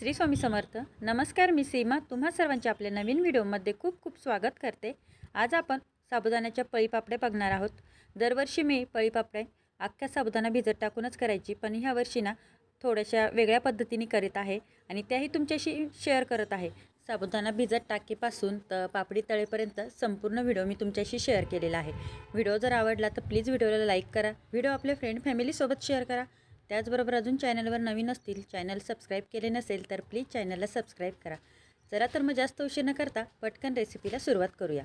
श्री स्वामी समर्थ. नमस्कार मी सीमा. तुम्हा सर्वांचे आपल्या नवीन व्हिडिओमध्ये खूप खूप स्वागत करते. आज आपण साबुदाण्याच्या पळीपापडे बघणार आहोत. दरवर्षी मी पळीपापडे अख्ख्या साबुदाणा भिजत टाकूनच करायची पण ह्या वर्षी ना थोड्याशा वेगळ्या पद्धतीने करीत आहे आणि त्याही तुमच्याशी शेअर करत आहे. साबुदाणा भिजत टाकीपासून तर पापडी तळेपर्यंत संपूर्ण व्हिडिओ मी तुमच्याशी शेअर केलेला आहे. व्हिडिओ जर आवडला तर प्लीज व्हिडिओला लाईक करा. व्हिडिओ आपल्या फ्रेंड फॅमिलीसोबत शेअर करा. त्याचबरोबर अजून चॅनलवर नवीन असतील चॅनल सबस्क्राईब केले नसेल तर प्लीज चॅनलला सबस्क्राईब करा. जरा तर मग जास्त उशीर न करता पटकन रेसिपीला सुरुवात करूया.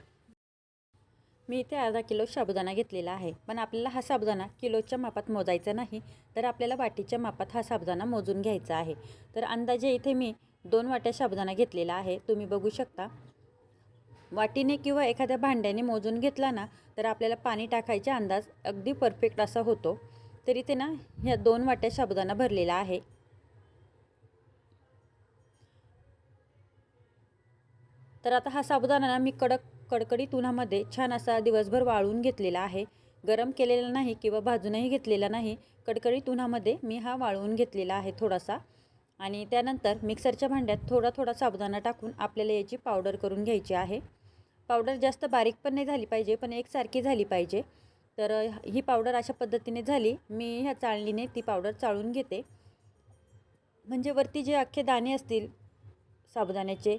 मी इथे अर्धा किलो साबुदाणा घेतलेला आहे. पण आपल्याला हा साबुदाणा किलोच्या मापात मोजायचा नाही तर आपल्याला वाटीच्या मापात हा साबुदाणा मोजून घ्यायचा आहे. तर अंदाजे इथे मी दोन वाट्या साबुदाणा घेतलेला आहे. तुम्ही बघू शकता. वाटीने किंवा एखाद्या भांड्याने मोजून घेतला ना तर आपल्याला पाणी टाकायचा अंदाज अगदी परफेक्ट असा होतो. तर इथे ना ह्या दोन वाट्या साबुदाणा भरलेला आहे. तर आता हा साबुदाणा ना मी कडक कडकडीत उन्हामध्ये छान असा दिवसभर वाळून घेतलेला आहे. गरम केलेला नाही किंवा भाजूनही घेतलेला नाही कडकडीत उन्हामध्ये मी हा वाळवून घेतलेला आहे थोडासा. आणि त्यानंतर मिक्सरच्या भांड्यात थोडा थोडा साबुदाणा टाकून आपल्याला याची पावडर करून घ्यायची आहे. पावडर जास्त बारीक पण नाही झाली पाहिजे पण एकसारखी झाली पाहिजे. तर ही पावडर अशा पद्धतीने झाली. मी ह्या चाळणीने ती पावडर चाळून घेते. म्हणजे वरती जे अख्खे दाणे असतील साबुदाण्याचे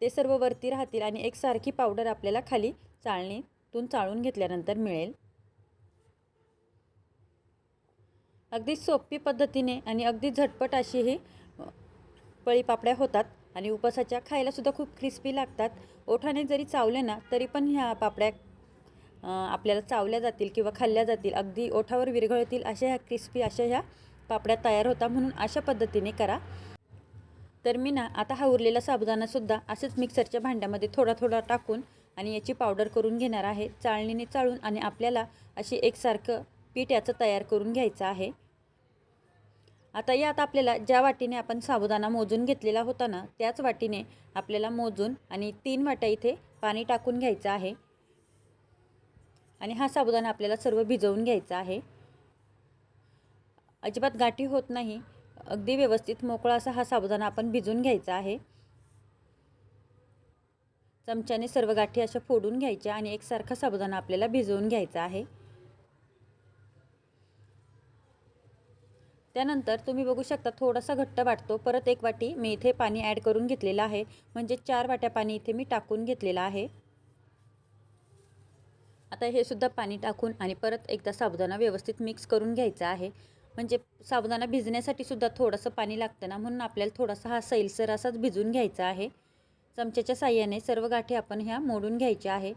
ते सर्व वरती राहतील आणि एकसारखी पावडर आपल्याला खाली चाळणीतून चाळून घेतल्यानंतर मिळेल. अगदी सोपी पद्धतीने आणि अगदी झटपट अशी ही पळीपापड्या होतात आणि उपासाच्या खायलासुद्धा खूप क्रिस्पी लागतात. ओठाने जरी चावले ना तरी पण ह्या पापड्या आपल्याला चावल्या जातील किंवा खाल्ल्या जातील अगदी ओठावर विरघळतील अशा ह्या क्रिस्पी अशा ह्या पापड्या तयार होता म्हणून अशा पद्धतीने करा. तर मी ना आता हा उरलेला साबुदाणासुद्धा असेच मिक्सरच्या भांड्यामध्ये थोडा थोडा टाकून आणि याची पावडर करून घेणार आहे. चाळणीने चाळून आणि आपल्याला अशी एकसारखं पीठ याचं तयार करून घ्यायचं आहे. आता यात आपल्याला ज्या वाटीने आपण साबुदाणा मोजून घेतलेला होता ना त्याच वाटीने आपल्याला मोजून आणि तीन वाट्या इथे पाणी टाकून घ्यायचं आहे. आणि हा साबुदाणा आपल्याला सर्व भिजवून घ्यायचा आहे. अजिबात गाठी होत नाही. अगदी व्यवस्थित मोकळा असा हा साबुदाणा आपण भिजून घ्यायचा आहे. चमच्याने सर्व गाठी अशा फोडून घ्यायच्या आणि एकसारखा साबुदाणा आपल्याला भिजवून घ्यायचा आहे. त्यानंतर तुम्ही बघू शकता थोडासा घट्ट वाटतो. परत एक वाटी मी इथे पाणी ॲड करून घेतलेलं आहे. म्हणजे चार वाट्या पाणी इथे मी टाकून घेतलेलं आहे. आता हे सुद्धा पाणी टाकून आणि परत एकदा साबुदाणा व्यवस्थित मिक्स करून घ्यायचा आहे. म्हणजे साबुदाणा भिजण्यासाठी सुद्धा थोडंसं पाणी लागतं ना म्हणून आपल्याला थोडासा हा सैलसर असाच भिजून घ्यायचा आहे. चमच्याच्या साह्याने सर्व गाठी आपण ह्या मोडून घ्यायच्या आहे.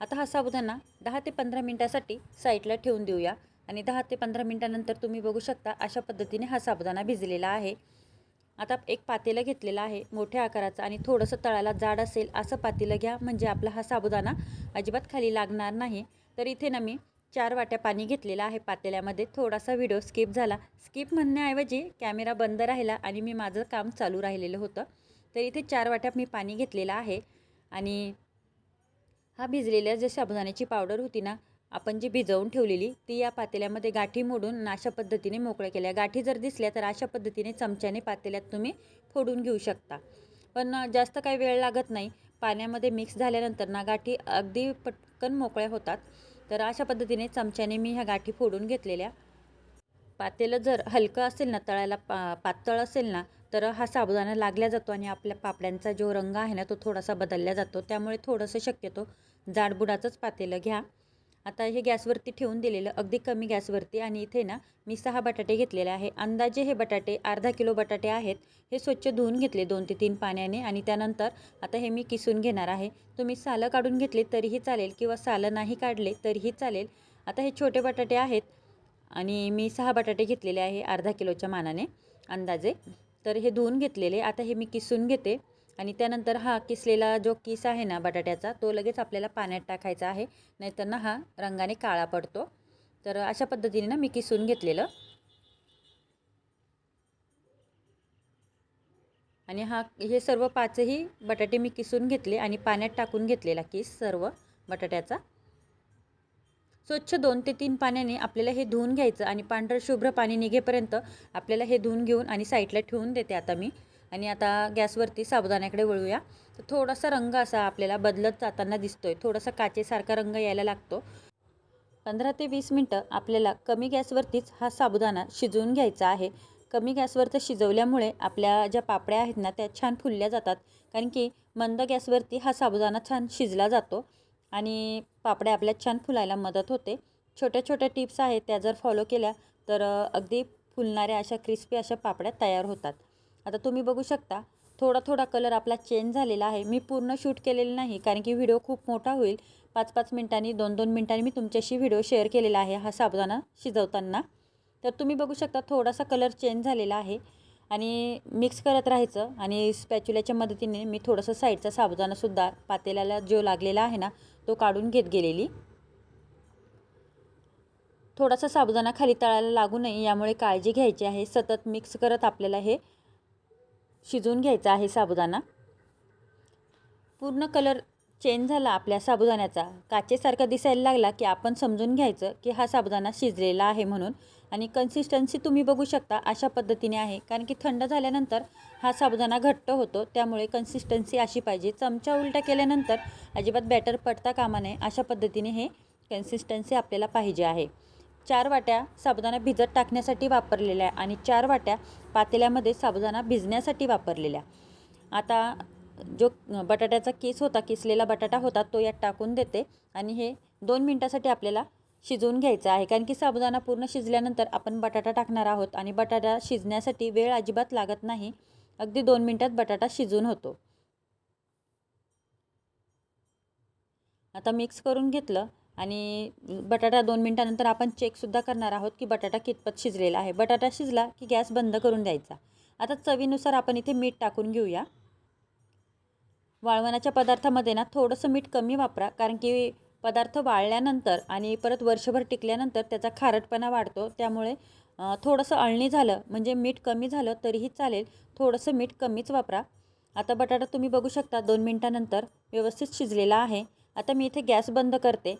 आता हा साबुदाणा दहा ते पंधरा मिनटासाठी साईडला ठेवून देऊया. आणि दहा ते पंधरा मिनटानंतर तुम्ही बघू शकता अशा पद्धतीने हा साबुदाणा भिजलेला आहे. आता एक पातेलं घेतलेलं आहे मोठ्या आकाराचं आणि थोडंसं तळाला जाड असेल असं पातेलं घ्या म्हणजे आपला हा साबुदाणा अजिबात खाली लागणार नाही. तर इथे ना मी चार वाट्या पाणी घेतलेलं आहे पातेल्यामध्ये. थोडासा व्हिडिओ स्किप झाला. स्किप म्हणण्याऐवजी कॅमेरा बंद राहिला आणि मी माझं काम चालू राहिलेलं होतं. तर इथे चार वाट्या मी पाणी घेतलेलं आहे आणि हा भिजलेल्या जे साबुदाण्याची पावडर होती ना आपण जी भिजवून ठेवलेली ती या पातेल्यामध्ये गाठी मोडून अशा पद्धतीने मोकळ्या केल्या. गाठी जर दिसल्या तर अशा पद्धतीने चमच्याने पातेल्यात तुम्ही फोडून घेऊ शकता. पण जास्त काही वेळ लागत नाही. पाण्यामध्ये मिक्स झाल्यानंतर ना गाठी अगदी पटकन मोकळ्या होतात. तर अशा पद्धतीने चमच्याने मी ह्या गाठी फोडून घेतलेल्या. पातेलं जर हलकं असेल ना तळायला पा पातळ असेल ना तर हा साबुदाणा लागला जातो आणि आपल्या पापड्यांचा जो रंग आहे ना तो थोडासा बदलला जातो. त्यामुळे थोडंसं शक्यतो जाडबुडाचंच पातेलं घ्या. आता हे गॅसवरती ठेवून दिलेलं अगदी कमी गॅसवरती आणि इथे ना मी सहा बटाटे घेतलेले आहे. अंदाजे हे बटाटे अर्धा किलो बटाटे आहेत. हे स्वच्छ धुवून घेतले दोन ते तीन पाण्याने आणि त्यानंतर आता हे मी किसून घेणार आहे. तुम्ही सालं काढून घेतले तरीही चालेल किंवा सालं नाही काढले तरीही चालेल. आता हे छोटे बटाटे आहेत आणि मी सहा बटाटे घेतलेले आहे अर्धा किलोच्या मानाने अंदाजे. तर हे धुवून घेतलेले आता हे मी किसून घेते. आणि त्यानंतर हा किसलेला जो किस आहे ना बटाट्याचा तो लगेच आपल्याला पाण्यात टाकायचा आहे. नाहीतर ना हा रंगाने काळा पडतो. तर अशा पद्धतीने ना मी किसून घेतलेलं. आणि हा हे सर्व पाचही बटाटे मी किसून घेतले आणि पाण्यात टाकून घेतलेला किस सर्व बटाट्याचा. स्वच्छ दोन ते तीन पाण्याने आपल्याला हे धुवून घ्यायचं आणि पांढरं शुभ्र पाणी निघेपर्यंत आपल्याला हे धुवून घेऊन आणि साईडला ठेवून देते आता मी. आणि आता गॅसवरती साबुदाण्याकडे वळूया. तर थोडासा रंग असा आपल्याला बदलत जाताना दिसतोय. थोडासा काचेसारखा रंग यायला लागतो. पंधरा ते वीस मिनटं आपल्याला कमी गॅसवरतीच हा साबुदाणा शिजवून घ्यायचा आहे. कमी गॅसवरती शिजवल्यामुळे आपल्या ज्या पापड्या आहेत ना त्या छान फुलल्या जातात. कारण की मंद गॅसवरती हा साबुदाणा छान शिजला जातो आणि पापड्या आपल्या छान फुलायला मदत होते. छोट्या छोट्या टिप्स आहेत त्या जर फॉलो केल्या तर अगदी फुलणाऱ्या अशा क्रिस्पी अशा पापड्या तयार होतात. आता तुम्ही बघू शकता थोडा थोडा कलर आपला चेंज झालेला आहे. मी पूर्ण शूट केलेलं नाही कारण की व्हिडिओ खूप मोठा होईल. पाच पाच मिनिटांनी दोन दोन मिनिटांनी मी तुमच्याशी व्हिडिओ शेअर केलेला आहे हा साबुदाणा शिजवताना. तर तुम्ही बघू शकता थोडासा कलर चेंज झालेला आहे. आणि मिक्स करत राहायचं आणि स्पॅच्युल्याच्या मदतीने मी थोडंसं साईडचा साबुदाणासुद्धा पातेल्याला जो लागलेला आहे ना तो काढून घेत गेलेली. थोडासा साबुदाणा खाली तळायला लागू नये यामुळे काळजी घ्यायची आहे. सतत मिक्स करत आपल्याला हे शिजवून घ्यायचा आहे साबुदाणा. पूर्ण कलर चेंज झाला आपल्या साबुदाण्याचा. काचेसारखा दिसायला लागला की आपण समजून घ्यायचं की हा साबुदाणा शिजलेला आहे म्हणून. आणि कन्सिस्टन्सी तुम्ही बघू शकता अशा पद्धतीने आहे. कारण की थंड झाल्यानंतर हा साबुदाणा घट्ट होतो. त्यामुळे कन्सिस्टन्सी अशी पाहिजे. चमचा उलटा केल्यानंतर अजिबात बॅटर पडता कामा नये. अशा पद्धतीने हे कन्सिस्टन्सी आपल्याला पाहिजे आहे. चार वाट्या साबुदाणा भिजत टाकण्यासाठी वापरलेल्या आणि चार वाट्या पातेल्यामध्ये साबुदाणा भिजण्यासाठी वापरलेल्या आता जो बटाट्याचा केस होता किसलेला बटाटा होता तो यात टाकून देते आणि हे दोन मिनटासाठी आपल्याला शिजवून घ्यायचं आहे. कारण की साबुदाणा पूर्ण शिजल्यानंतर आपण बटाटा टाकणार आहोत आणि बटाटा शिजण्यासाठी वेळ अजिबात लागत नाही. अगदी दोन मिनटात बटाटा शिजून होतो. आता मिक्स करून घेतलं. आणि बटाटा दोन मिनटानंतर आपण चेकसुद्धा करणार आहोत की बटाटा कितपत शिजलेला आहे. बटाटा शिजला की गॅस बंद करून द्यायचा. आता चवीनुसार आपण इथे मीठ टाकून घेऊया. वाळवणाच्या पदार्थामध्ये ना थोडंसं मीठ कमी वापरा कारण की पदार्थ वाळल्यानंतर आणि परत वर्षभर टिकल्यानंतर त्याचा खारटपणा वाढतो. त्यामुळे थोडंसं अळणी झालं म्हणजे मीठ कमी झालं तरीही चालेल. थोडंसं मीठ कमीच वापरा. आता बटाटा तुम्ही बघू शकता दोन मिनटानंतर व्यवस्थित शिजलेला आहे. आता मी इथे गॅस बंद करते.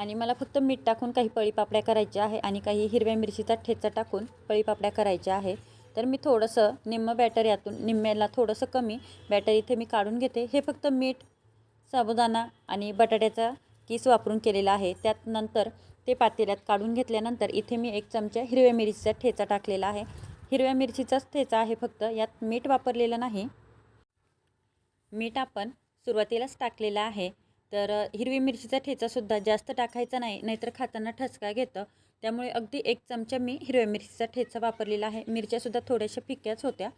आणि मला फक्त मीठ टाकून काही पळीपापड्या करायच्या आहे आणि काही हिरव्या मिरचीचा ठेचा टाकून पळीपापड्या करायच्या आहे. तर मी थोडंसं निम्म बॅटर यातून निम्म्याला थोडंसं कमी बॅटर इथे मी काढून घेते. हे फक्त मीठ साबुदाणा आणि बटाट्याचा किस वापरून केलेला आहे. त्यात नंतर ते पातेल्यात काढून घेतल्यानंतर इथे मी एक चमचा हिरव्या मिरचीचा ठेचा टाकलेला आहे. हिरव्या मिरचीचाच ठेचा आहे फक्त. यात मीठ वापरलेलं नाही. मीठ आपण सुरुवातीलाच टाकलेलं आहे. तर हिरवी मिरचीचा ठेचासुद्धा जास्त टाकायचा नाही नाहीतर खाताना ठसका घेतं. त्यामुळे अगदी एक चमचा मी हिरव्या मिरचीचा ठेचा वापरलेला आहे. मिरच्यासुद्धा थोड्याशा फिक्याच होत्या.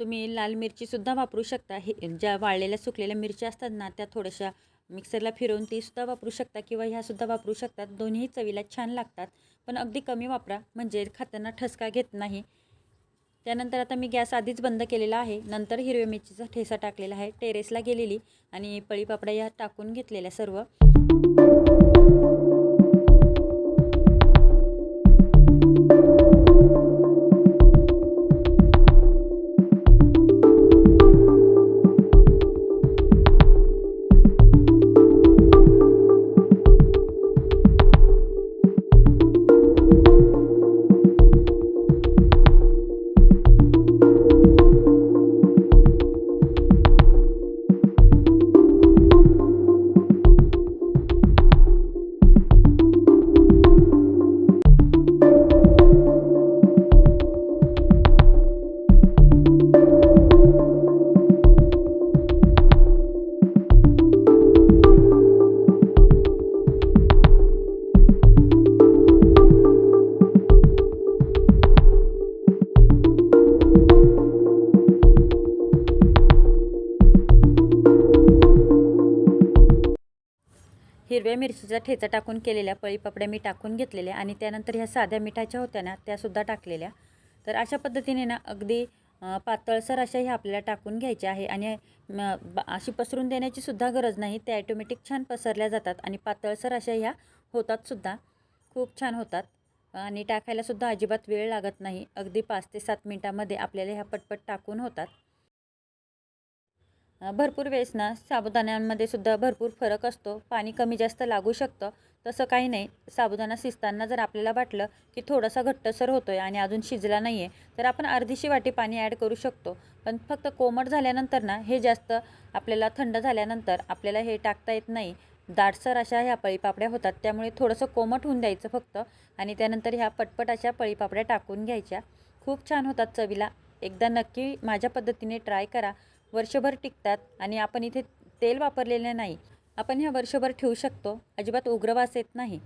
तुम्ही लाल मिरचीसुद्धा वापरू शकता. हे ज्या वाळलेल्या सुकलेल्या मिरच्या असतात ना त्या थोड्याशा मिक्सरला फिरवून तीसुद्धा वापरू शकता किंवा ह्यासुद्धा वापरू शकतात. दोन्ही चवीला छान लागतात. पण अगदी कमी वापरा. म्हणजे खाताना ठसका घेत नाही. त्यानंतर आता मी गॅस आधीच बंद केलेला आहे. नंतर हिरव्या मिरचीचा ठेसा टाकलेला आहे. टेरेसला गेलेली आणि पळीपापड्या या टाकून घेतलेल्या सर्व. हिरव्या मिरचीचा ठेचा टाकून केलेल्या पळीपापड्या मी टाकून घेतलेल्या आणि त्यानंतर ह्या साध्या मिठाच्या होत्या ना त्यासुद्धा टाकलेल्या. तर अशा पद्धतीने ना अगदी पातळसर अशा ह्या आपल्याला टाकून घ्यायच्या आहे आणि अशी पसरून देण्याची सुद्धा गरज नाही. त्या ॲटोमॅटिक छान पसरल्या जातात आणि पातळसर अशा ह्या होतात सुद्धा. खूप छान होतात आणि टाकायलासुद्धा अजिबात वेळ लागत नाही. अगदी पाच ते सात मिनटामध्ये आपल्याला ह्या पटपट टाकून होतात. भरपूर वेळेस ना साबुदाण्यांमध्ये सुद्धा भरपूर फरक असतो. पाणी कमी जास्त लागू शकतं. तसं काही नाही. साबुदाणा शिजताना जर आपल्याला वाटलं की थोडासा घट्टसर होतो आहे आणि अजून शिजला नाही आहे तर आपण अर्धीशी वाटी पाणी ॲड करू शकतो. पण फक्त कोमट झाल्यानंतर ना हे जास्त आपल्याला थंड झाल्यानंतर आपल्याला हे टाकता येत नाही. दाटसर अशा ह्या पळीपापड्या होतात. त्यामुळे थोडंसं कोमट होऊन द्यायचं फक्त आणि त्यानंतर ह्या पटपट अशा पळीपापड्या टाकून घ्यायच्या. खूप छान होतात चवीला. एकदा नक्की माझ्या पद्धतीने ट्राय करा. वर्षभर टिकतात आणि आपण इथे तेल वापरलेले नाही आपण ह्या वर्षभर ठेवू शकतो. अजिबात उग्रवास येत नाही.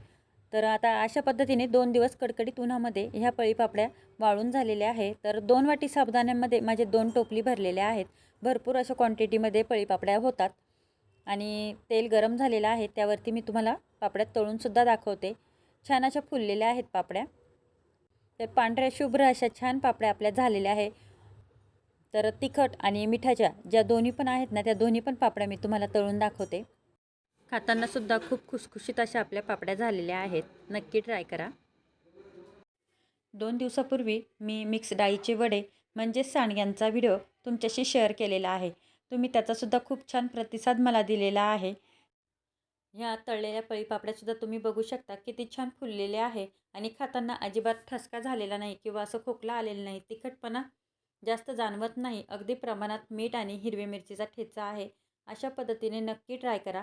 तर आता अशा पद्धतीने दोन दिवस कडकडीत उन्हामध्ये ह्या पळीपापड्या वाळून झालेल्या आहे तर दोन वाटी साबुदाण्यामध्ये माझे दोन टोपली भरलेल्या आहेत. भरपूर अशा क्वांटिटीमध्ये पळीपापड्या होतात. आणि तेल गरम झालेलं आहे त्यावरती मी तुम्हाला पापड्या तळूनसुद्धा दाखवते. छान अशा फुललेल्या आहेत पापड्या. तर पांढऱ्या शुभ्र अशा छान पापड्या आपल्या झालेल्या आहे. तर तिखट आणि मिठाच्या ज्या दोन्ही पण आहेत ना त्या दोन्ही पण पापड्या मी तुम्हाला तळून दाखवते. खातानासुद्धा खूप खुसखुशीत अशा आपल्या पापड्या झालेल्या आहेत. नक्की ट्राय करा. दोन दिवसापूर्वी मी मिक्स डाळीचे वडे म्हणजेच सांडग्यांचा व्हिडिओ तुमच्याशी शेअर केलेला आहे. तुम्ही त्याचासुद्धा खूप छान प्रतिसाद मला दिलेला आहे. ह्या तळलेल्या पळीपापड्यासुद्धा तुम्ही बघू शकता किती छान फुललेले आहे. आणि खाताना अजिबात ठसका झालेला नाही किंवा असं खोकला आलेला नाही तिखटपणा जास्त जाणवत नाही. अगदी प्रमाणात मीठ आणि हिरवी मिरचीचा ठेचा आहे. अशा पद्धतीने नक्की ट्राय करा.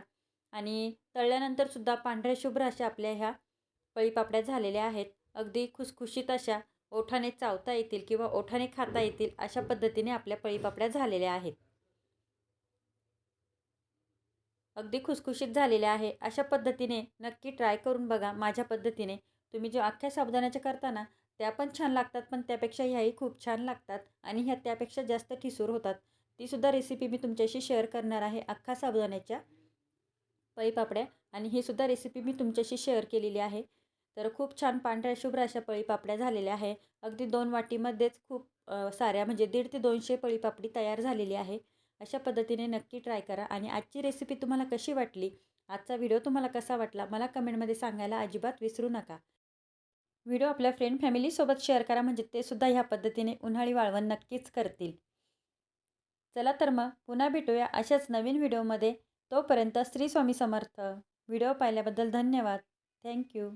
आणि तळल्यानंतरसुद्धा पांढऱ्या शुभ्र अशा आपल्या ह्या पळीपापड्या झालेल्या आहेत. अगदी खुसखुशीत अशा ओठाने चावता येतील किंवा ओठाने खाता येतील अशा पद्धतीने आपल्या पळीपापड्या झालेल्या आहेत. अगदी खुसखुशीत झालेल्या आहे. अशा पद्धतीने नक्की ट्राय करून बघा. माझ्या पद्धतीने तुम्ही जे अख्ख्या साबुदाण्याच्या करताना त्या पण छान लागतात पण त्यापेक्षा ह्याही खूप छान लागतात आणि ह्या त्यापेक्षा जास्त ठिसूर होतात. तीसुद्धा रेसिपी मी तुमच्याशी शेअर करणार आहे अख्खा साबुदाण्याच्या पळीपापड्या आणि ही सुद्धा रेसिपी मी तुमच्याशी शेअर केलेली आहे. तर खूप छान पांढऱ्या शुभ्र अशा पळीपापड्या झालेल्या आहे. अगदी दोन वाटीमध्येच खूप साऱ्या म्हणजे दीड ते दोनशे पळीपापडी तयार झालेली आहे. अशा पद्धतीने नक्की ट्राय करा आणि आजची रेसिपी तुम्हाला कशी वाटली? आजचा व्हिडिओ तुम्हाला कसा वाटला मला कमेंटमध्ये सांगायला अजिबात विसरू नका. व्हिडिओ आपल्या फ्रेंड फॅमिलीसोबत शेअर करा म्हणजे ते सुद्धा ह्या पद्धतीने उन्हाळी वाळवण नक्कीच करतील. चला तर मग पुन्हा भेटूया अशाच नवीन व्हिडिओमध्ये. तोपर्यंत श्री स्वामी समर्थ. व्हिडिओ पाहिल्याबद्दल धन्यवाद. थँक्यू.